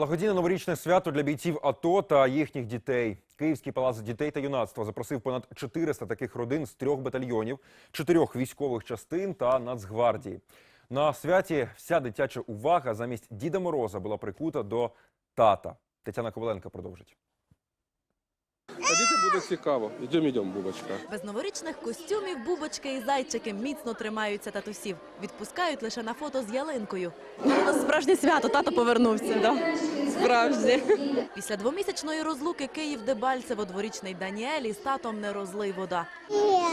Благодійне новорічне свято для бійців АТО та їхніх дітей. Київський палац дітей та юнацтва запросив понад 400 таких родин з трьох батальйонів, чотирьох військових частин та Нацгвардії. На святі вся дитяча увага замість Діда Мороза була прикута до тата. Тетяна Коваленко продовжить. Буде цікаво. Йдемо, йдемо, бубочка. Без новорічних костюмів бубочки і зайчики міцно тримаються татусів. Відпускають лише на фото з ялинкою. У нас справжнє свято, тато повернувся. Да? Справжнє. Після двомісячної розлуки Київ Дебальцево дворічний Даніелі з татом не розлий вода.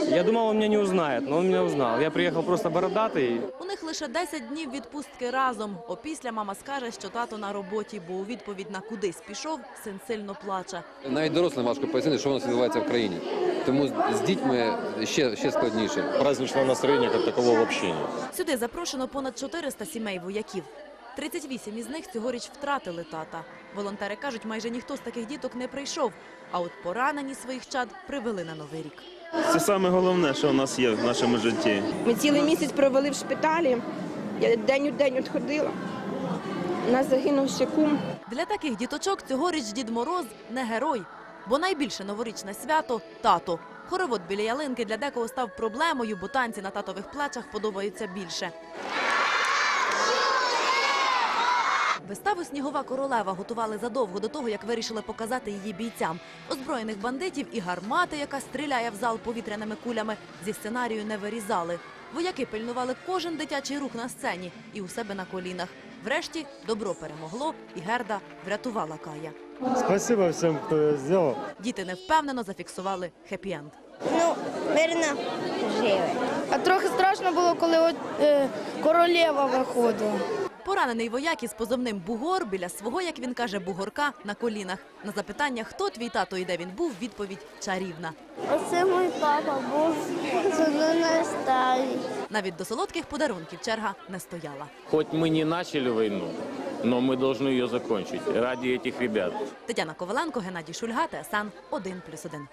Я думал, он меня не узнает, но он меня узнал. Я приехал просто бородатый. Лише 10 днів відпустки разом. Опісля мама скаже, що тато на роботі, бо у відповідь на кудись пішов, син сильно плаче. Навіть дорослим важко пояснити, що у нас відбувається в країні. Тому з дітьми ще, ще складніше. праздничного настроєння як такового взагалі нет. Сюди запрошено понад 400 сімей вояків. 38 із них цьогоріч втратили тата. Волонтери кажуть, майже ніхто з таких діток не прийшов. А от поранені своїх чад привели на новий рік. Це саме головне, що у нас є в нашому житті. Ми цілий місяць провели в шпиталі. Я день у день от ходила. У нас загинув ще кум. Для таких діточок цьогоріч Дід Мороз не герой, бо найбільше новорічне свято тато. Хоровод біля ялинки для декого став проблемою, бо танці на татових плечах подобаються більше. Виставу Снігова королева готували задовго до того, як вирішили показати її бійцям. Озброєних бандитів і гармати, яка стріляє в зал повітряними кулями, зі сценарію не вирізали. Вояки пильнували кожен дитячий рух на сцені і у себе на колінах. Врешті добро перемогло, і Герда врятувала Кая. Спасибо всем, кто сделал. Діти невпевнено зафіксували хеппі-енд. Ну, мирно живе. А трохи страшно було, коли от, е, королева виходила. Поранений вояк із позовним Бугор біля свого, як він каже, бугорка на колінах. На запитання, хто твій тато і де він був, відповідь чарівна. Оце мій папа був на старий. Навіть до солодких подарунків черга не стояла. Хоть мы не начали войну, но мы должны ее закончить ради этих ребят. Тетяна Коваленко, Геннадій Шульга, ТСН 1+,1.